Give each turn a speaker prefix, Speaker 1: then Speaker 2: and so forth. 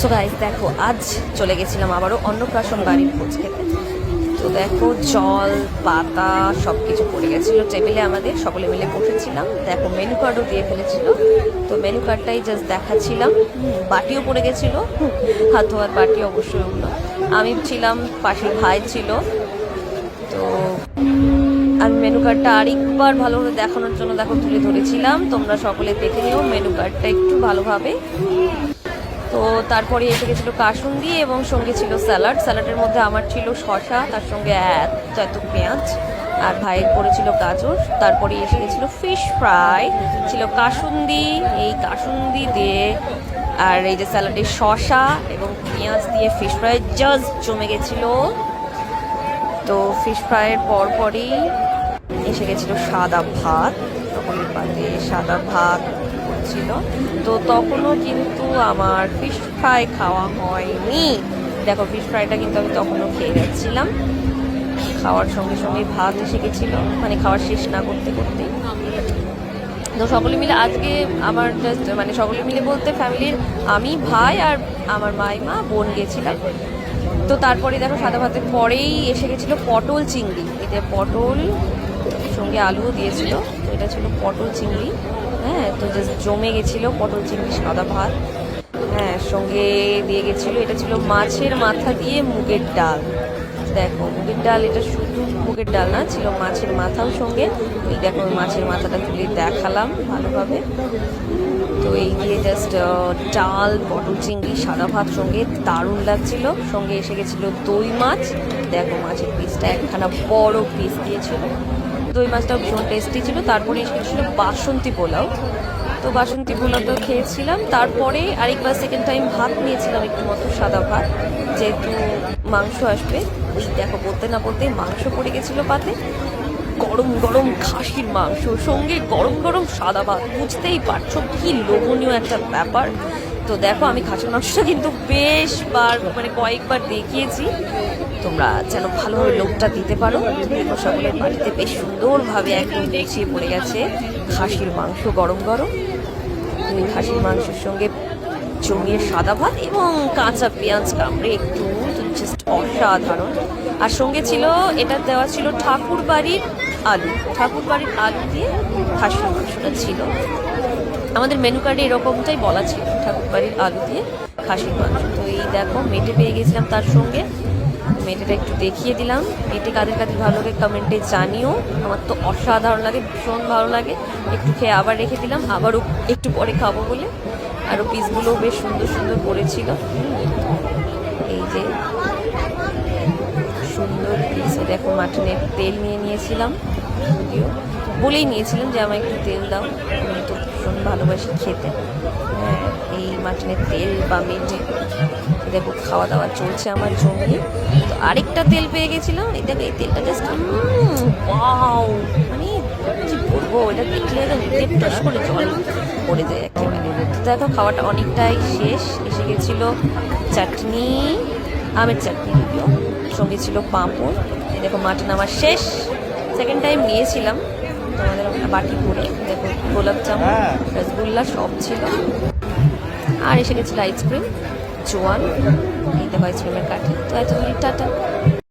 Speaker 1: So guys দেখো, আজ চলে গেছিলাম আবারও অন্নপ্রাশন বাড়ির খোঁজ খেতে। তো দেখো, জল, পাতা সব কিছু পড়ে গেছিল। টেবিলে আমাদের সকলে মিলে বসেছিলাম। দেখো মেনু কার্ডও দিয়ে ফেলেছিল। তো মেনু কার্ডটাই জাস্ট দেখাচ্ছিলাম। বাটিও পড়ে গেছিল। হাত ধোয়ার বাটি অবশ্যই ওগুলো আমি ছিলাম, পাশের ভাই ছিল। তো আমি মেনু কার্ডটা আরেকবার ভালোভাবে দেখানোর জন্য দেখো, তুলে ধরেছিলাম। তোমরা সকলে দেখে নিও মেনু কার্ডটা একটু ভালোভাবে। তো তারপরে এসে গেছিল কাসুন্দি এবং সঙ্গে ছিল স্যালাড। স্যালাডের মধ্যে আমার ছিল শশা তার সঙ্গে এত এত পেঁয়াজ আর ভাইয়ের পড়েছিল গাজর। তারপরে এসে গেছিল ফিশ ফ্রাই ছিল কাসুন্দি, এই কাসুন্দি দিয়ে আর এই যে স্যালাডে শশা এবং পেঁয়াজ দিয়ে ফিশ ফ্রাই জাস্ট জমে গেছিল। তো ফিশ ফ্রাইয়ের পরপরই এসে গেছিল সাদা ভাত সকলের পাতে সাদা ভাত ছিল। তো তখনও কিন্তু আমার ফিশ ফ্রাই খাওয়া হয়নি। দেখো ফিশ ফ্রাইটা কিন্তু আমি তখনও খেয়ে যাচ্ছিলাম। খাওয়ার সঙ্গে সঙ্গে ভাত এসে গেছিল। মানে খাওয়ার শেষ না করতে করতে। তো সকলে মিলে আজকে আমার জাস্ট মানে সকলে মিলে বলতে ফ্যামিলির আমি, ভাই আর আমার মাই মা বোন গেছিলাম। তো তারপরে দেখো, সাদা ভাতের পরেই এসে গেছিল পটল চিংড়ি। এটা পটল সঙ্গে আলুও দিয়েছিল, তো এটা ছিল পটল চিংড়ি। হ্যাঁ তো জাস্ট জমে গেছিল পটল চিংড়ি, সাদা ভাত। হ্যাঁ সঙ্গে দিয়ে গেছিল, এটা ছিল মাছের মাথা দিয়ে মুগের ডাল। দেখো, মুগের ডাল এটা শুধু মুগের ডাল না, ছিল মাছের মাথাও সঙ্গে। এই দেখো মাছের মাথাটা তুলে দেখালাম ভালোভাবে। তো এই দিয়ে জাস্ট ডাল, পটল চিংড়ি, সাদা ভাত সঙ্গে দারুণ লাগছিল। সঙ্গে এসে গেছিল দই মাছ। দেখো, মাছের পিসটা একখানা বড় পিস দিয়েছিল। দই মাছটাও ভীষণ টেস্টি ছিল। তারপরে গেছিল বাসন্তী পোলাও। তো বাসন্তী পোলাওটা খেয়েছিলাম। তারপরে আরেকবার সেকেন্ড টাইম ভাত নিয়েছিলাম একটু মতো, সাদা ভাত। যেহেতু মাংস আসবে, ওই দেখো বলতে না বলতে মাংস পড়ে গেছিল পাতে। গরম গরম খাসির মাংস, সঙ্গে গরম গরম সাদা ভাত। বুঝতেই পারছ কি লোভনীয় একটা ব্যাপার। তো দেখো, আমি খাসির মাংসটা কিন্তু বেশ বার মানে কয়েকবার দেখিয়েছি। তোমরা যেন ভালোভাবে লোকটা দিতে পারো। সকলের বাড়িতে বেশ সুন্দরভাবে একদম গুছিয়ে পড়ে গেছে। খাসির মাংস গরম গরম। তুমি খাসির মাংসের সঙ্গে জমিয়ে সাদা ভাত এবং কাঁচা পেঁয়াজ কামড়ে একটু জাস্ট অসাধারণ। আর সঙ্গে ছিল, এটা দেওয়া ছিল ঠাকুর বাড়ির আলু। ঠাকুর বাড়ির আলু দিয়ে খাসির মাংসটা ছিল। আমাদের মেনু কার্ডে এরকমটাই বলা ছিল। ঠাকুর বাড়ির আলু দিয়ে খাসির মাংস। তো এই দেখো মেটে পেয়ে গেছিলাম তার সঙ্গে। মেটেটা একটু দেখিয়ে দিলাম। মেটে কাদের কাদের ভালো লাগে কমেন্টে জানিও। আমার তো অসাধারণ লাগে, ভীষণ ভালো লাগে। একটু খেয়ে আবার রেখে দিলাম। আবারও একটু পরে খাব বলে। আরও পিসগুলোও বেশ সুন্দর সুন্দর করেছিল এই যে সুন্দর পিস দেখো, মাটনের তেল নিয়ে নিয়েছিলাম। যদিও বলেই নিয়েছিলাম যে আমায় একটু তেল দাও। আমি তো ভীষণ ভালোবাসি খেতে। হ্যাঁ। মাটনের তেল বা মেটে দেখো খাওয়া দাওয়া চলছে আমার জমিয়ে তো আরেকটা তেল পেয়ে গেছিলাম, এই দেখো, এই তেলটা জাস্ট ওয়াও মানে কি বলব, এটা দেখলে টস করে জল পড়ে যায় একেবারে। তো দেখো খাওয়াটা অনেকটাই শেষ, এসে গেছিল চাটনি, আমের চাটনি যদিও সঙ্গে ছিল পাঁপড়। এই দেখো, মাটন আমার শেষ সেকেন্ড টাইম নিয়েছিলাম। তোমাদের বাটি করে, দেখো, গোলাপ জামুন, রসগোল্লা, সব ছিল। আর এসে গেছিল আইসক্রিম জোয়ান এই দেখো আইসক্রিমের কাঠি। তো এতগুলি টাটা।